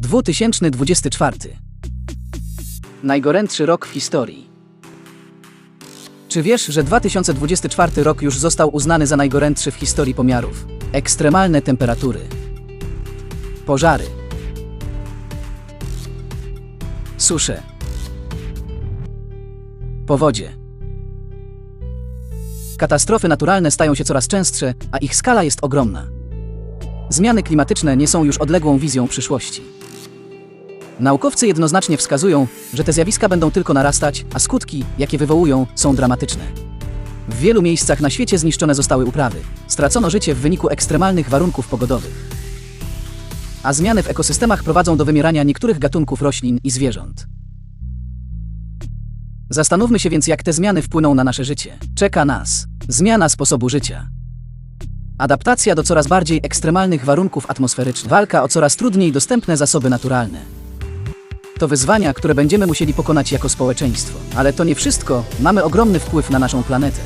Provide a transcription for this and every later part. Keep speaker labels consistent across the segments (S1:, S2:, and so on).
S1: 2024. Najgorętszy rok w historii. Czy wiesz, że 2024 rok już został uznany za najgorętszy w historii pomiarów? Ekstremalne temperatury, pożary, susze, powodzie. Katastrofy naturalne stają się coraz częstsze, a ich skala jest ogromna. Zmiany klimatyczne nie są już odległą wizją przyszłości. Naukowcy jednoznacznie wskazują, że te zjawiska będą tylko narastać, a skutki, jakie wywołują, są dramatyczne. W wielu miejscach na świecie zniszczone zostały uprawy, stracono życie w wyniku ekstremalnych warunków pogodowych. A zmiany w ekosystemach prowadzą do wymierania niektórych gatunków roślin i zwierząt. Zastanówmy się więc, jak te zmiany wpłyną na nasze życie. Czeka nas zmiana sposobu życia. Adaptacja do coraz bardziej ekstremalnych warunków atmosferycznych, walka o coraz trudniej dostępne zasoby naturalne. To wyzwania, które będziemy musieli pokonać jako społeczeństwo. Ale to nie wszystko, mamy ogromny wpływ na naszą planetę.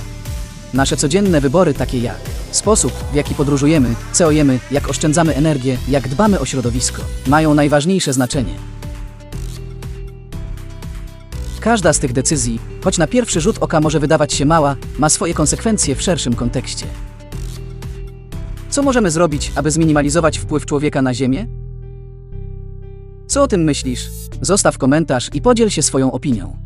S1: Nasze codzienne wybory, takie jak sposób, w jaki podróżujemy, co jemy, jak oszczędzamy energię, jak dbamy o środowisko, mają najważniejsze znaczenie. Każda z tych decyzji, choć na pierwszy rzut oka może wydawać się mała, ma swoje konsekwencje w szerszym kontekście. Co możemy zrobić, aby zminimalizować wpływ człowieka na Ziemię? Co o tym myślisz? Zostaw komentarz i podziel się swoją opinią.